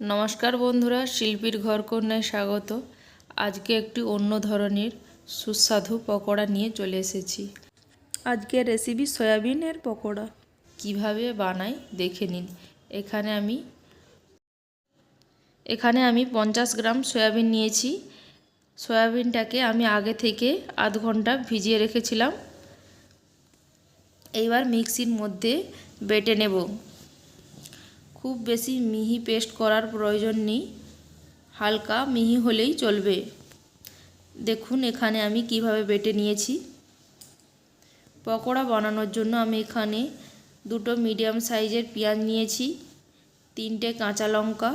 নমস্কার বন্ধুরা শিল্পীর ঘর কন্যায় স্বাগত। আজকে একটি অন্য ধরনের সুস্বাদু পকোড়া নিয়ে চলে এসেছি। আজকের রেসিপি সয়াবিনের পকোড়া। কীভাবে বানাই দেখে নিন। এখানে আমি এখানে আমি পঞ্চাশ গ্রাম সয়াবিন নিয়েছি। সয়াবিনটাকে আমি আগে থেকে আধ ঘণ্টা ভিজিয়ে রেখেছিলাম। এইবার মিক্সির মধ্যে বেটে নেব। খুব বেশি মিহি পেস্ট করার প্রয়োজন নেই, হালকা মিহি হলেই চলবে। দেখুন এখানে আমি কীভাবে বেটে নিয়েছি। পকোড়া বানানোর জন্য আমি এখানে দুটো মিডিয়াম সাইজের পেঁয়াজ নিয়েছি, তিনটে কাঁচা লঙ্কা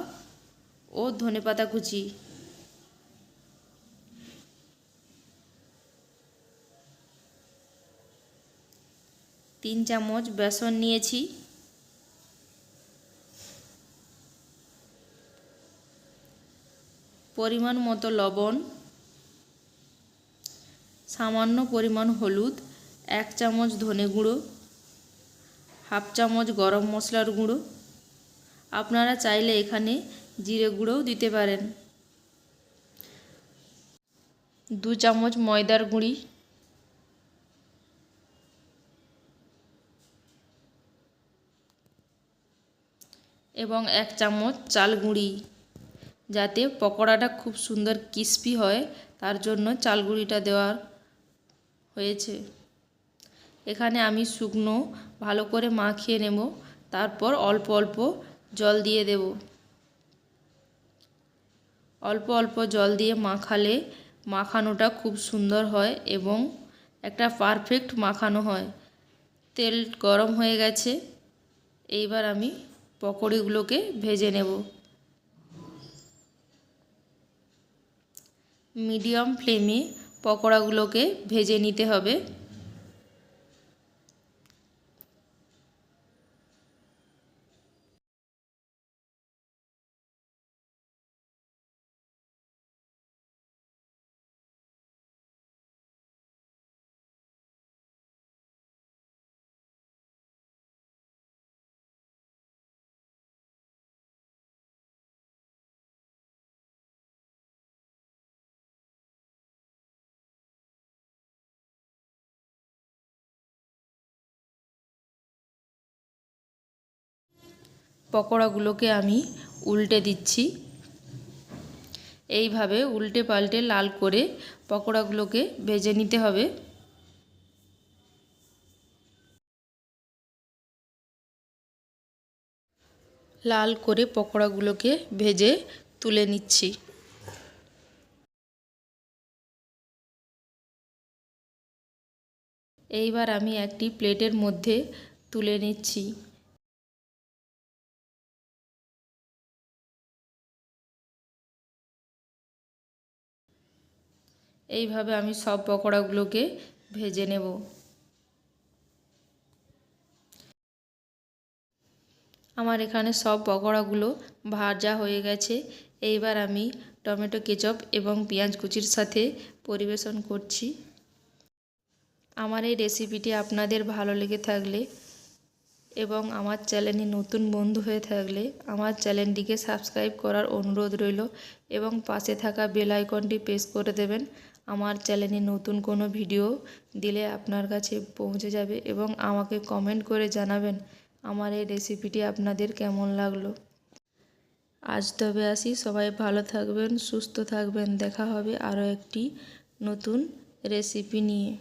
ও ধনেপাতা কুচি। তিন চামচ বেসন নিয়েছি। পরিমাণ মতো লবণ, সামান্য পরিমাণ হলুদ, এক চামচ ধনে গুঁড়ো, হাফ চামচ গরম মশলার গুঁড়ো। আপনারা চাইলে এখানে জিরে গুঁড়োও দিতে পারেন। দু চামচ ময়দার গুঁড়ি। এবং এক চামচ চাল গুঁড়ি। যাতে পকোড়াটা খুব সুন্দর ক্রিস্পি হয়, তার জন্য চাল গুঁড়িটা দেওয়ার হয়েছে। এখানে আমি শুকনো ভালো করে মাখিয়ে নেব, তারপর অল্প অল্প জল দিয়ে দেব। অল্প অল্প জল দিয়ে মাখালে মাখানোটা খুব সুন্দর হয় এবং একটা পারফেক্ট মাখানো হয়। তেল গরম হয়ে গেছে, এইবার আমি পকোড়িগুলোকে ভেজে নেব। মিডিয়াম ফ্লেমে পকোড়াগুলোকে ভেজে নিতে হবে। পকোড়াগুলোকে আমি উল্টে দিচ্ছি। এইভাবে উল্টে পাল্টে লাল করে পকোড়াগুলোকে ভেজে নিতে হবে। লাল করে পকোড়াগুলোকে ভেজে তুলে নিচ্ছি। এইবার আমি একটি প্লেটের মধ্যে তুলে নিচ্ছি। এইভাবে আমি সব পকোড়াগুলোকে ভেজে নেব। আমার এখানে সব পকোড়াগুলো ভাজা হয়ে গেছে। এইবার আমি টমেটো কেচপ এবং পেঁয়াজ কুচির সাথে পরিবেশন করছি। আমার এই রেসিপিটি আপনাদের ভালো লেগে থাকলে এবং আমার চ্যানেলে নতুন বন্ধু হয়ে থাকলে আমার চ্যানেলটিকে সাবস্ক্রাইব করার অনুরোধ রইল এবং পাশে থাকা বেল আইকনটি প্রেস করে দেবেন। আমার চ্যানেলে নতুন কোনো ভিডিও দিলে আপনার কাছে পৌঁছে যাবে এবং আমাকে কমেন্ট করে জানাবেন আমার এই রেসিপিটি আপনাদের কেমন লাগল। আজ তবে আসি, সবাই ভালো থাকবেন, সুস্থ থাকবেন, দেখা হবে আরও একটি নতুন রেসিপি নিয়ে।